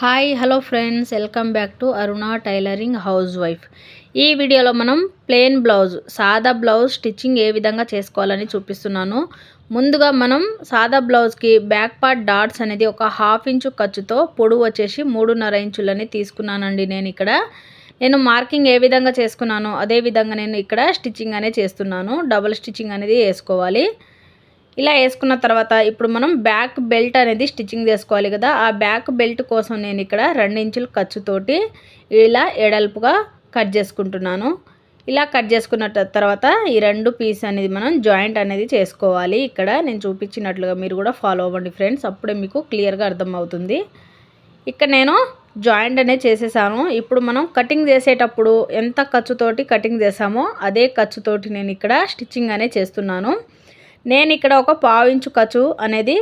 Hi hello friends. Welcome back to Aruna tailoring house wife ఈ వీడియోలో మనం plain blouse సాదా బ్లౌజ్ స్టిచ్చింగ్ ఏ విధంగా చేసుకోవాలని చూపిస్తున్నాను. ముందుగా మనం సాదా బ్లౌజ్కి బ్యాక్ పార్ట్ డాట్స్ అనేది ఒక హాఫ్ ఇంచు ఖర్చుతో పొడవు వచ్చేసి మూడున్నర ఇంచులని తీసుకున్నానండి నేను ఇక్కడ. నేను మార్కింగ్ ఏ విధంగా చేసుకున్నానో అదే విధంగా నేను ఇక్కడ స్టిచ్చింగ్ అనేది చేస్తున్నాను. డబుల్ స్టిచ్చింగ్ అనేది వేసుకోవాలి. ఇలా వేసుకున్న తర్వాత ఇప్పుడు మనం బ్యాక్ బెల్ట్ అనేది స్టిచ్చింగ్ చేసుకోవాలి కదా. ఆ బ్యాక్ బెల్ట్ కోసం నేను ఇక్కడ రెండు ఇంచుల ఖర్చుతోటి ఇలా ఎడల్పుగా కట్ చేసుకుంటున్నాను. ఇలా కట్ చేసుకున్న తర్వాత ఈ రెండు పీస్ అనేది మనం జాయింట్ అనేది చేసుకోవాలి. ఇక్కడ నేను చూపించినట్లుగా మీరు కూడా ఫాలో అవ్వండి ఫ్రెండ్స్. అప్పుడే మీకు క్లియర్గా అర్థమవుతుంది. ఇక్కడ నేను జాయింట్ అనేది చేసేసాను. ఇప్పుడు మనం కటింగ్ చేసేటప్పుడు ఎంత ఖర్చుతోటి కటింగ్ చేసామో అదే ఖర్చుతోటి నేను ఇక్కడ స్టిచ్చింగ్ అనేది చేస్తున్నాను. నేను ఇక్కడ ఒక పావు ఇంచు ఖర్చు అనేది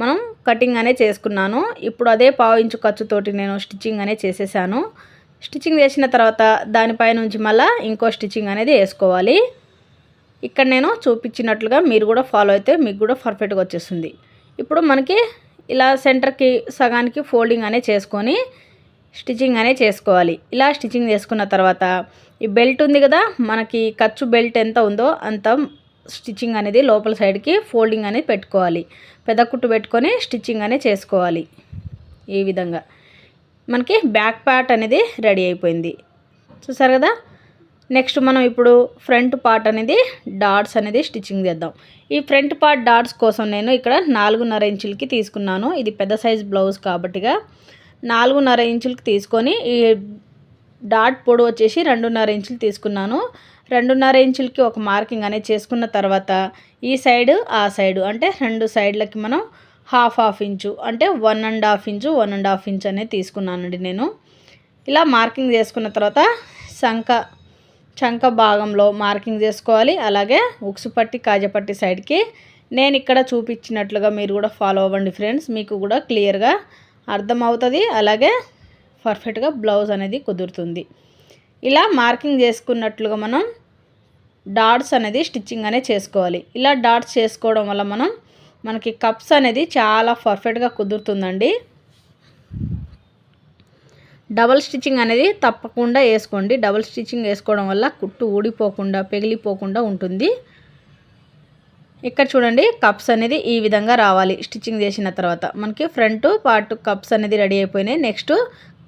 మనం కటింగ్ అనే చేసుకున్నాను. ఇప్పుడు అదే పావు ఇంచు ఖర్చుతోటి నేను స్టిచ్చింగ్ అనే చేసేసాను. స్టిచ్చింగ్ చేసిన తర్వాత దానిపై నుంచి మళ్ళీ ఇంకో స్టిచ్చింగ్ అనేది వేసుకోవాలి. ఇక్కడ నేను చూపించినట్లుగా మీరు కూడా ఫాలో అయితే మీకు కూడా పర్ఫెక్ట్గా వచ్చేస్తుంది. ఇప్పుడు మనకి ఇలా సెంటర్కి సగానికి ఫోల్డింగ్ అనే చేసుకొని స్టిచ్చింగ్ అనే చేసుకోవాలి. ఇలా స్టిచ్చింగ్ చేసుకున్న తర్వాత ఈ బెల్ట్ ఉంది కదా మనకి ఖర్చు బెల్ట్ ఎంత ఉందో అంత స్టిచ్చింగ్ అనేది లోపల సైడ్కి ఫోల్డింగ్ అనేది పెట్టుకోవాలి. పెద్ద కుట్టు పెట్టుకొని స్టిచ్చింగ్ అనేది చేసుకోవాలి. ఈ విధంగా. మనకి బ్యాక్ పార్ట్ అనేది రెడీ అయిపోయింది. చూసారు కదా? నెక్స్ట్ మనం ఇప్పుడు ఫ్రంట్ పార్ట్ అనేది డాట్స్ అనేది స్టిచ్చింగ్ చేద్దాం. ఈ ఫ్రంట్ పార్ట్ డాట్స్ కోసం నేను ఇక్కడ నాలుగున్నర ఇంచులకి తీసుకున్నాను. ఇది పెద్ద సైజ్ బ్లౌజ్ కాబట్టిగా నాలుగున్నర ఇంచులకి తీసుకొని ఈ డాట్ పొడవు వచ్చేసి రెండున్నర ఇంచులు తీసుకున్నాను. రెండున్నర ఇంచులకి ఒక మార్కింగ్ అనేది చేసుకున్న తర్వాత ఈ సైడ్ ఆ సైడు అంటే రెండు సైడ్లకి మనం హాఫ్ హాఫ్ ఇంచు అంటే one and half inch one and half inch అనేది తీసుకున్నానండి నేను. ఇలా మార్కింగ్ చేసుకున్న తర్వాత శంఖ చంక భాగంలో మార్కింగ్ చేసుకోవాలి. అలాగే ఉక్సు పట్టి కాజపట్టి సైడ్కి నేను ఇక్కడ చూపించినట్లుగా మీరు కూడా ఫాలో అవ్వండి ఫ్రెండ్స్. మీకు కూడా క్లియర్గా అర్థమవుతుంది. అలాగే పర్ఫెక్ట్గా బ్లౌజ్ అనేది కుదురుతుంది. ఇలా మార్కింగ్ చేసుకున్నట్లుగా మనం డాట్స్ అనేది స్టిచ్చింగ్ అనేది చేసుకోవాలి. ఇలా డాట్స్ చేసుకోవడం వల్ల మనం మనకి కప్స్ అనేది చాలా పర్ఫెక్ట్గా కుదురుతుందండి. డబల్ స్టిచ్చింగ్ అనేది తప్పకుండా వేసుకోండి. డబల్ స్టిచ్చింగ్ వేసుకోవడం వల్ల కుట్టు ఊడిపోకుండా పెగిలిపోకుండా ఉంటుంది. ఇక్కడ చూడండి కప్స్ అనేది ఈ విధంగా రావాలి. స్టిచ్చింగ్ చేసిన తర్వాత మనకి ఫ్రంట్ పార్ట్ కప్స్ అనేది రెడీ అయిపోయినాయి. నెక్స్ట్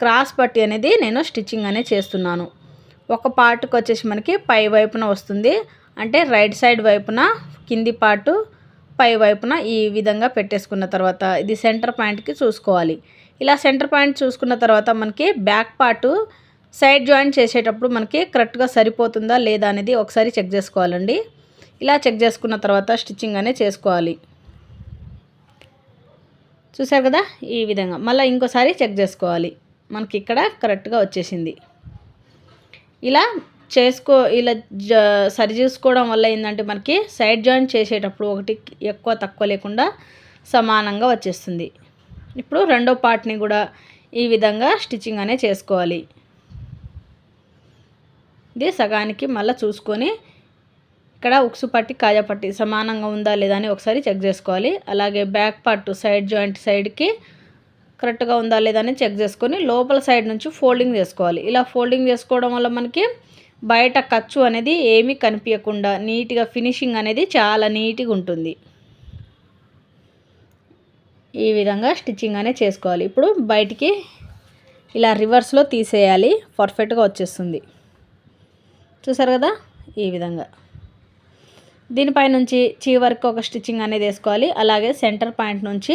క్రాస్ పట్టి అనేది నేను స్టిచ్చింగ్ అనేది చేస్తున్నాను. ఒక పార్ట్కి వచ్చేసి మనకి పై వైపున వస్తుంది. అంటే రైట్ సైడ్ వైపున కింది పార్టు పై వైపున ఈ విధంగా పెట్టేసుకున్న తర్వాత ఇది సెంటర్ పాయింట్కి చూసుకోవాలి. ఇలా సెంటర్ పాయింట్ చూసుకున్న తర్వాత మనకి బ్యాక్ పార్టు సైడ్ జాయింట్ చేసేటప్పుడు మనకి కరెక్ట్గా సరిపోతుందా లేదా అనేది ఒకసారి చెక్ చేసుకోవాలండి. ఇలా చెక్ చేసుకున్న తర్వాత స్టిచ్చింగ్ అనేది చేసుకోవాలి. చూసారు కదా? ఈ విధంగా. మళ్ళీ ఇంకోసారి చెక్ చేసుకోవాలి. మనకి ఇక్కడ కరెక్ట్గా వచ్చేసింది. ఇలా చేసుకో ఇలా జ సరి చేసుకోవడం వల్ల ఏంటంటే మనకి సైడ్ జాయింట్ చేసేటప్పుడు ఒకటి ఎక్కువ తక్కువ లేకుండా సమానంగా వచ్చేస్తుంది. ఇప్పుడు రెండో పార్ట్ని కూడా ఈ విధంగా స్టిచ్చింగ్ అనే చేసుకోవాలి. ఇది సగానికి మళ్ళీ చూసుకొని ఇక్కడ ఉక్సు పట్టి కాజా పట్టి సమానంగా ఉందా లేదా అని ఒకసారి చెక్ చేసుకోవాలి. అలాగే బ్యాక్ పార్ట్ సైడ్ జాయింట్ సైడ్కి కరెక్ట్గా ఉందా లేదా అని చెక్ చేసుకొని లోపల సైడ్ నుంచి ఫోల్డింగ్ చేసుకోవాలి. ఇలా ఫోల్డింగ్ చేసుకోవడం వల్ల మనకి బయట ఖర్చు అనేది ఏమీ కనిపించకుండా నీట్గా ఫినిషింగ్ అనేది చాలా నీట్గా ఉంటుంది. ఈ విధంగా స్టిచ్చింగ్ అనేది చేసుకోవాలి. ఇప్పుడు బయటికి ఇలా రివర్స్లో తీసేయాలి. పర్ఫెక్ట్గా వచ్చేస్తుంది. చూసారు కదా? ఈ విధంగా. దీనిపై నుంచి చివరికి ఒక స్టిచ్చింగ్ అనేది వేసుకోవాలి. అలాగే సెంటర్ పాయింట్ నుంచి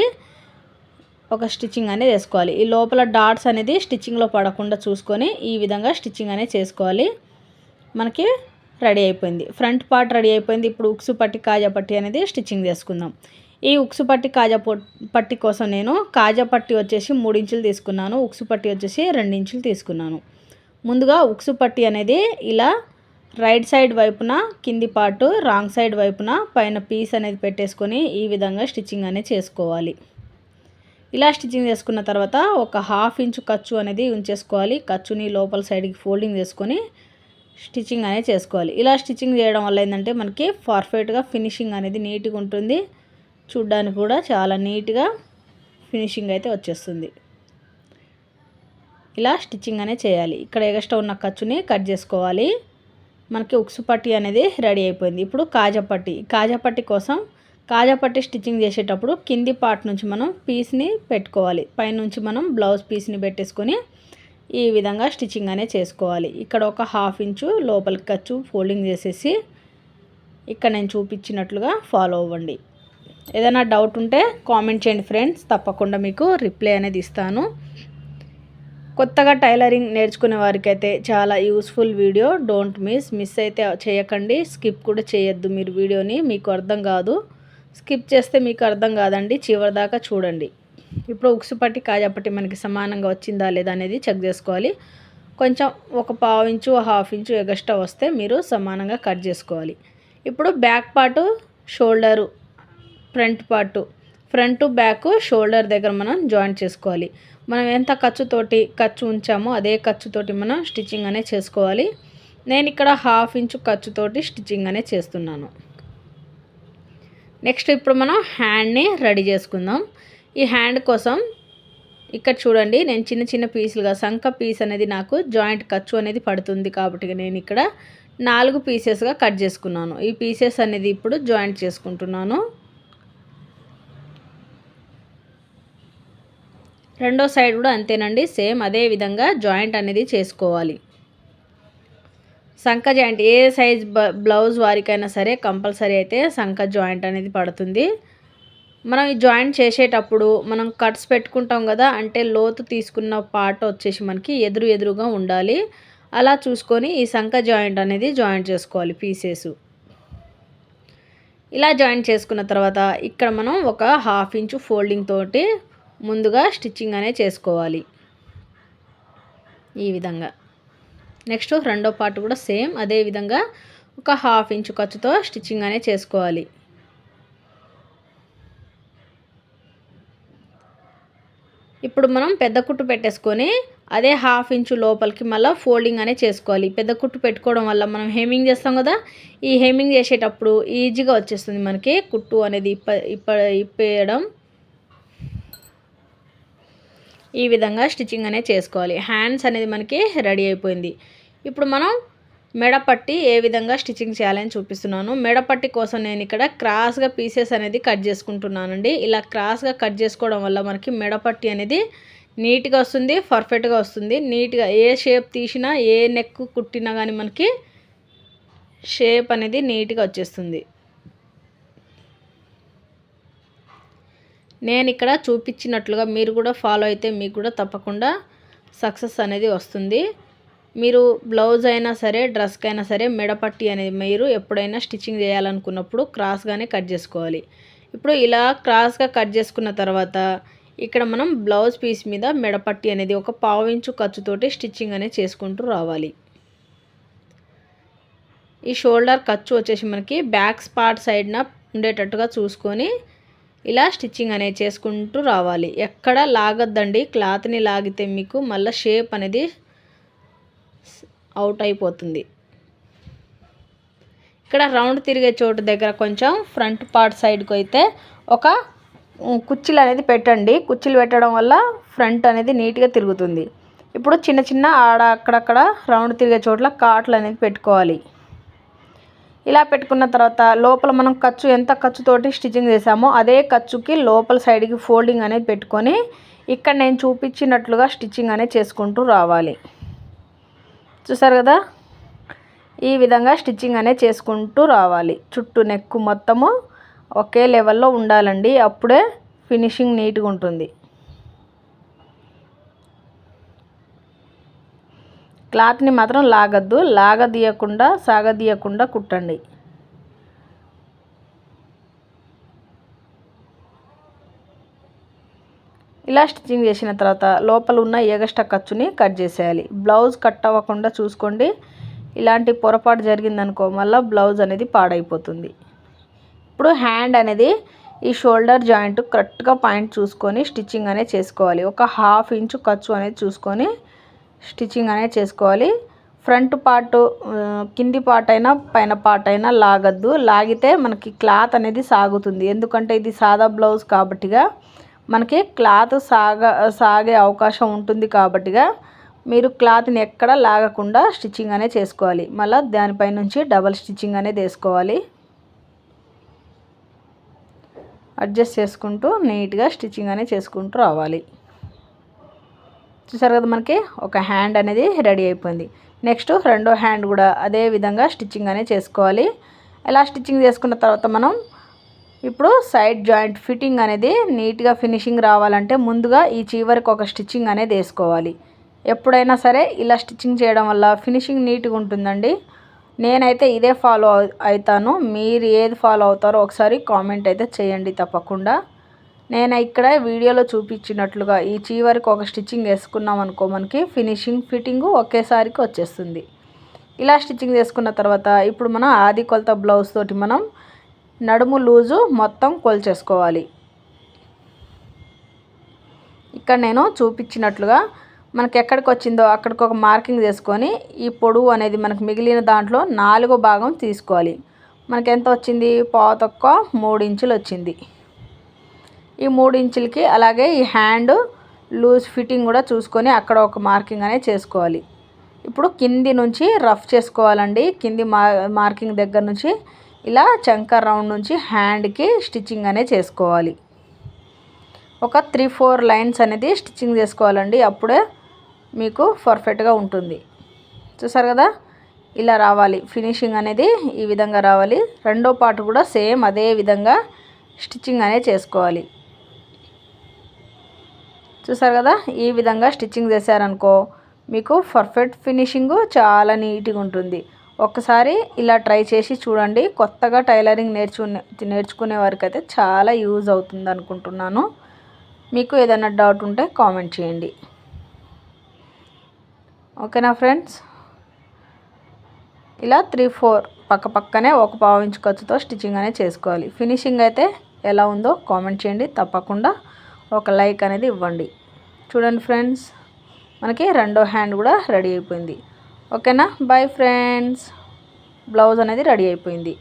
ఒక స్టిచ్చింగ్ అనేది వేసుకోవాలి. ఈ లోపల డాట్స్ అనేది స్టిచ్చింగ్లో పడకుండా చూసుకొని ఈ విధంగా స్టిచ్చింగ్ అనేది చేసుకోవాలి. మనకి రెడీ అయిపోయింది. ఫ్రంట్ పార్ట్ రెడీ అయిపోయింది. ఇప్పుడు ఉక్సు పట్టి కాజా పట్టి అనేది స్టిచ్చింగ్ చేసుకుందాం. ఈ ఉక్సు పట్టి కాజా పట్టి కోసం నేను కాజా పట్టి వచ్చేసి మూడు ఇంచులు తీసుకున్నాను. ఉక్సు పట్టి వచ్చేసి రెండు ఇంచులు తీసుకున్నాను. ముందుగా ఉక్సు పట్టి అనేది ఇలా రైట్ సైడ్ వైపున కింది పార్టు రాంగ్ సైడ్ వైపున పైన పీస్ అనేది పెట్టేసుకొని ఈ విధంగా స్టిచ్చింగ్ అనేది చేసుకోవాలి. ఇలా స్టిచ్చింగ్ చేసుకున్న తర్వాత ఒక హాఫ్ ఇంచు ఖర్చు అనేది ఉంచేసుకోవాలి. ఖర్చుని లోపల సైడ్కి ఫోల్డింగ్ చేసుకొని స్టిచ్చింగ్ అనేది చేసుకోవాలి. ఇలా స్టిచ్చింగ్ చేయడం వల్ల ఏంటంటే మనకి పర్ఫెక్ట్గా ఫినిషింగ్ అనేది నీట్గా ఉంటుంది. చూడ్డానికి కూడా చాలా నీట్గా ఫినిషింగ్ అయితే వచ్చేస్తుంది. ఇలా స్టిచ్చింగ్ అనేది చేయాలి. ఇక్కడ ఎగస్ట్రా ఉన్న ఖర్చుని కట్ చేసుకోవాలి. మనకి ఉక్సు పట్టి అనేది రెడీ అయిపోయింది. ఇప్పుడు కాజాపట్టి కాజాపట్టి కోసం కాజాపట్టి స్టిచ్చింగ్ చేసేటప్పుడు కింది పార్ట్ నుంచి మనం పీస్ని పెట్టుకోవాలి. పైనుంచి మనం బ్లౌజ్ పీస్ని పెట్టేసుకొని ఈ విధంగా స్టిచ్చింగ్ అనేది చేసుకోవాలి. ఇక్కడ ఒక హాఫ్ ఇంచు లోపలికి ఖర్చు ఫోల్డింగ్ చేసేసి ఇక్కడ నేను చూపించినట్లుగా ఫాలో అవ్వండి. ఏదైనా డౌట్ ఉంటే కామెంట్ చేయండి ఫ్రెండ్స్. తప్పకుండా మీకు రిప్లై అనేది ఇస్తాను. కొత్తగా టైలరింగ్ నేర్చుకునే వారికి అయితే చాలా useful video. Don't miss miss అయితే చేయకండి. స్కిప్ కూడా చేయొద్దు. మీరు వీడియోని మీకు అర్థం కాదు. స్కిప్ చేస్తే మీకు అర్థం కాదండి చివరి దాకా చూడండి. ఇప్పుడు ఉక్సు పట్టి కాజాపట్టి మనకి సమానంగా వచ్చిందా లేదా అనేది చెక్ చేసుకోవాలి. కొంచెం ఒక పావు ఇంచు హాఫ్ ఇంచు ఎగస్ట్రా వస్తే మీరు సమానంగా కట్ చేసుకోవాలి. ఇప్పుడు back part shoulder front part front back shoulder దగ్గర మనం జాయింట్ చేసుకోవాలి. మనం ఎంత ఖర్చుతోటి ఖర్చు ఉంచామో అదే ఖర్చుతోటి మనం స్టిచ్చింగ్ అనే చేసుకోవాలి. నేను ఇక్కడ హాఫ్ ఇంచు ఖర్చుతోటి స్టిచ్చింగ్ అనే చేస్తున్నాను. నెక్స్ట్ ఇప్పుడు మనం హ్యాండ్ని రెడీ చేసుకుందాం. ఈ హ్యాండ్ కోసం ఇక్కడ చూడండి నేను చిన్న చిన్న పీసులుగా సంఖ పీస్ అనేది నాకు జాయింట్ ఖర్చు అనేది పడుతుంది కాబట్టి నేను ఇక్కడ నాలుగు పీసెస్గా కట్ చేసుకున్నాను. ఈ పీసెస్ అనేది ఇప్పుడు జాయింట్ చేసుకుంటున్నాను. రెండో సైడ్ కూడా అంతేనండి సేమ్ అదే విధంగా జాయింట్ అనేది చేసుకోవాలి. సంఖ జాయింట్ ఏ సైజ్ బ్లౌజ్ వారికైనా సరే కంపల్సరీ అయితే సంఖ జాయింట్ అనేది పడుతుంది. మనం ఈ జాయింట్ చేసేటప్పుడు మనం కట్స్ పెట్టుకుంటాం కదా అంటే లోతు తీసుకున్న పార్ట్ వచ్చేసి మనకి ఎదురు ఎదురుగా ఉండాలి. అలా చూసుకొని ఈ సంఖ జాయింట్ అనేది జాయింట్ చేసుకోవాలి పీసెస్. ఇలా జాయింట్ చేసుకున్న తర్వాత ఇక్కడ మనం ఒక హాఫ్ ఇంచు ఫోల్డింగ్ తోటి ముందుగా స్టిచ్చింగ్ అనేది చేసుకోవాలి. ఈ విధంగా. నెక్స్ట్ రెండో పార్ట్ కూడా సేమ్ అదే విధంగా ఒక హాఫ్ ఇంచు ఖర్చుతో స్టిచ్చింగ్ అనేది చేసుకోవాలి. ఇప్పుడు మనం పెద్ద కుట్టు పెట్టేసుకొని అదే హాఫ్ ఇంచు లోపలికి మళ్ళీ ఫోల్డింగ్ అనేది చేసుకోవాలి. పెద్ద కుట్టు పెట్టుకోవడం వల్ల మనం హేమింగ్ చేస్తాం కదా ఈ హేమింగ్ చేసేటప్పుడు ఈజీగా వచ్చేస్తుంది మనకి కుట్టు అనేది ఇప్ప ఇప్ప ఇప్పేయడం. ఈ విధంగా స్టిచ్చింగ్ అనేది చేసుకోవాలి. హ్యాండ్స్ అనేది మనకి రెడీ అయిపోయింది. ఇప్పుడు మనం మెడపట్టి ఏ విధంగా స్టిచ్చింగ్ చేయాలని చూపిస్తున్నాను. మెడపట్టి కోసం నేను ఇక్కడ క్రాస్గా పీసెస్ అనేది కట్ చేసుకుంటున్నానండి. ఇలా క్రాస్గా కట్ చేసుకోవడం వల్ల మనకి మెడపట్టి అనేది నీట్గా వస్తుంది పర్ఫెక్ట్గా వస్తుంది. నీట్గా ఏ షేప్ తీసినా ఏ నెక్ కుట్టినా కానీ మనకి షేప్ అనేది నీట్గా వచ్చేస్తుంది. నేను ఇక్కడ చూపించినట్లుగా మీరు కూడా ఫాలో అయితే మీకు కూడా తప్పకుండా సక్సెస్ అనేది వస్తుంది. మీరు బ్లౌజ్ అయినా సరే డ్రెస్కి అయినా సరే మెడపట్టి అనేది మీరు ఎప్పుడైనా స్టిచ్చింగ్ చేయాలనుకున్నప్పుడు క్రాస్గానే కట్ చేసుకోవాలి. ఇప్పుడు ఇలా క్రాస్గా కట్ చేసుకున్న తర్వాత ఇక్కడ మనం బ్లౌజ్ పీస్ మీద మెడపట్టి అనేది ఒక పావు ఇంచు ఖర్చుతోటి స్టిచ్చింగ్ అనేది చేసుకుంటూ రావాలి. ఈ షోల్డర్ ఖర్చు వచ్చేసి మనకి బ్యాక్ స్పాట్ సైడ్న ఉండేటట్టుగా చూసుకొని ఇలా స్టిచ్చింగ్ అనేది చేసుకుంటూ రావాలి. ఎక్కడ లాగద్దండి. క్లాత్ని లాగితే మీకు మళ్ళీ షేప్ అనేది అవుట్ అయిపోతుంది. ఇక్కడ రౌండ్ తిరిగే చోటు దగ్గర కొంచెం ఫ్రంట్ పార్ట్ సైడ్కి అయితే ఒక కుర్చీలు అనేది పెట్టండి. కుర్చీలు పెట్టడం వల్ల ఫ్రంట్ అనేది నీట్గా తిరుగుతుంది. ఇప్పుడు చిన్న చిన్న ఆడ అక్కడక్కడ రౌండ్ తిరిగే చోట్ల కాట్లు అనేది పెట్టుకోవాలి. ఇలా పెట్టుకున్న తర్వాత లోపల మనం ఖర్చు ఎంత ఖర్చుతోటి స్టిచ్చింగ్ చేసామో అదే ఖర్చుకి లోపల సైడ్కి ఫోల్డింగ్ అనేది పెట్టుకొని ఇక్కడ నేను చూపించినట్లుగా స్టిచ్చింగ్ అనేది చేసుకుంటూ రావాలి. చూసారు కదా? ఈ విధంగా స్టిచ్చింగ్ అనేది చేసుకుంటూ రావాలి. చుట్టూ నెక్కు మొత్తము ఒకే లెవెల్లో ఉండాలండి. అప్పుడే ఫినిషింగ్ నీట్గా ఉంటుంది. క్లాత్ని మాత్రం లాగద్దు. లాగదీయకుండా సాగదీయకుండా కుట్టండి. ఇలా స్టిచ్చింగ్ చేసిన తర్వాత లోపల ఉన్న ఎగస్ట్రా ఖర్చుని కట్ చేసేయాలి. బ్లౌజ్ కట్ అవ్వకుండా చూసుకోండి. ఇలాంటి పొరపాటు జరిగిందనుకో మళ్ళీ బ్లౌజ్ అనేది పాడైపోతుంది. ఇప్పుడు హ్యాండ్ అనేది ఈ షోల్డర్ జాయింట్ కరెక్ట్గా పాయింట్ చూసుకొని స్టిచ్చింగ్ అనేది చేసుకోవాలి. ఒక హాఫ్ ఇంచు ఖర్చు అనేది చూసుకొని స్టిచ్చింగ్ అనేది చేసుకోవాలి. ఫ్రంట్ పార్ట్ కింది పార్ట్ అయినా పైన పార్ట్ అయినా లాగద్దు. లాగితే మనకి క్లాత్ అనేది సాగుతుంది. ఎందుకంటే ఇది సాదా బ్లౌజ్ కాబట్టిగా మనకి క్లాత్ సాగ సాగే అవకాశం ఉంటుంది కాబట్టిగా మీరు క్లాత్ని ఎక్కడ లాగకుండా స్టిచ్చింగ్ అనేది చేసుకోవాలి. మళ్ళీ దానిపై నుంచి డబల్ స్టిచ్చింగ్ అనేది వేసుకోవాలి. అడ్జస్ట్ చేసుకుంటూ నీట్గా స్టిచ్చింగ్ అనేది చేసుకుంటూ రావాలి. చూసారు కదా మనకి ఒక హ్యాండ్ అనేది రెడీ అయిపోయింది. నెక్స్ట్ రెండో హ్యాండ్ కూడా అదే విధంగా స్టిచ్చింగ్ అనేది చేసుకోవాలి. ఎలా స్టిచ్చింగ్ చేసుకున్న తర్వాత మనం ఇప్పుడు సైడ్ జాయింట్ ఫిట్టింగ్ అనేది నీట్గా ఫినిషింగ్ రావాలంటే ముందుగా ఈ చీవరికి ఒక స్టిచ్చింగ్ అనేది వేసుకోవాలి. ఎప్పుడైనా సరే ఇలా స్టిచ్చింగ్ చేయడం వల్ల ఫినిషింగ్ నీట్గా ఉంటుందండి. నేనైతే ఇదే ఫాలో అవుతాను మీరు ఏది ఫాలో అవుతారో ఒకసారి కామెంట్ అయితే చేయండి తప్పకుండా. నేను ఇక్కడ వీడియోలో చూపించినట్లుగా ఈ చీవరికి ఒక స్టిచ్చింగ్ వేసుకున్నాం అనుకో మనకి ఫినిషింగ్ ఫిట్టింగ్ ఒకేసారికి వచ్చేస్తుంది. ఇలా స్టిచ్చింగ్ చేసుకున్న తర్వాత ఇప్పుడు మనం ఆది కొలత బ్లౌజ్ తోటి మనం నడుము లూజు మొత్తం కొల్చేసుకోవాలి. ఇక్కడ నేను చూపించినట్లుగా మనకి ఎక్కడికి వచ్చిందో అక్కడికి ఒక మార్కింగ్ చేసుకొని ఈ పొడవు అనేది మనకు మిగిలిన దాంట్లో నాలుగో భాగం తీసుకోవాలి. మనకి ఎంత వచ్చింది? పాతొక్క మూడు ఇంచులు వచ్చింది. ఈ మూడు ఇంచులకి అలాగే ఈ హ్యాండ్ లూజ్ ఫిట్టింగ్ కూడా చూసుకొని అక్కడ ఒక మార్కింగ్ అనేది చేసుకోవాలి. ఇప్పుడు కింది నుంచి రఫ్ చేసుకోవాలండి. కింది మార్కింగ్ దగ్గర నుంచి ఇలా చంకర్ రౌండ్ నుంచి హ్యాండ్కి స్టిచ్చింగ్ అనేది చేసుకోవాలి. ఒక త్రీ ఫోర్ లైన్స్ అనేది స్టిచ్చింగ్ చేసుకోవాలండి. అప్పుడే మీకు పర్ఫెక్ట్గా ఉంటుంది. చూసారు కదా? ఇలా రావాలి. ఫినిషింగ్ అనేది ఈ విధంగా రావాలి. రెండో పార్ట్ కూడా సేమ్ అదే విధంగా స్టిచ్చింగ్ అనేది చేసుకోవాలి. చూసారు కదా? ఈ విధంగా స్టిచ్చింగ్ చేశారనుకో మీకు పర్ఫెక్ట్ ఫినిషింగ్ చాలా నీట్గా ఉంటుంది. ఒక్కసారి ఇలా ట్రై చేసి చూడండి. కొత్తగా టైలరింగ్ నేర్చుకునే నేర్చుకునే వారికి అయితే చాలా యూజ్ అవుతుంది అనుకుంటున్నాను. మీకు ఏదైనా డౌట్ ఉంటే కామెంట్ చేయండి. ఓకేనా ఫ్రెండ్స్? ఇలా త్రీ ఫోర్ పక్క పక్కనే ఒక పావు ఇంచు ఖర్చుతో స్టిచ్చింగ్ అనేది చేసుకోవాలి. ఫినిషింగ్ అయితే ఎలా ఉందో కామెంట్ చేయండి. తప్పకుండా ఒక లైక్ అనేది ఇవ్వండి. చూడండి ఫ్రెండ్స్ మనకి రెండో హ్యాండ్ కూడా రెడీ అయిపోయింది. ఓకేనా? బై ఫ్రెండ్స్ బ్లౌజ్ అనేది రెడీ అయిపోయింది.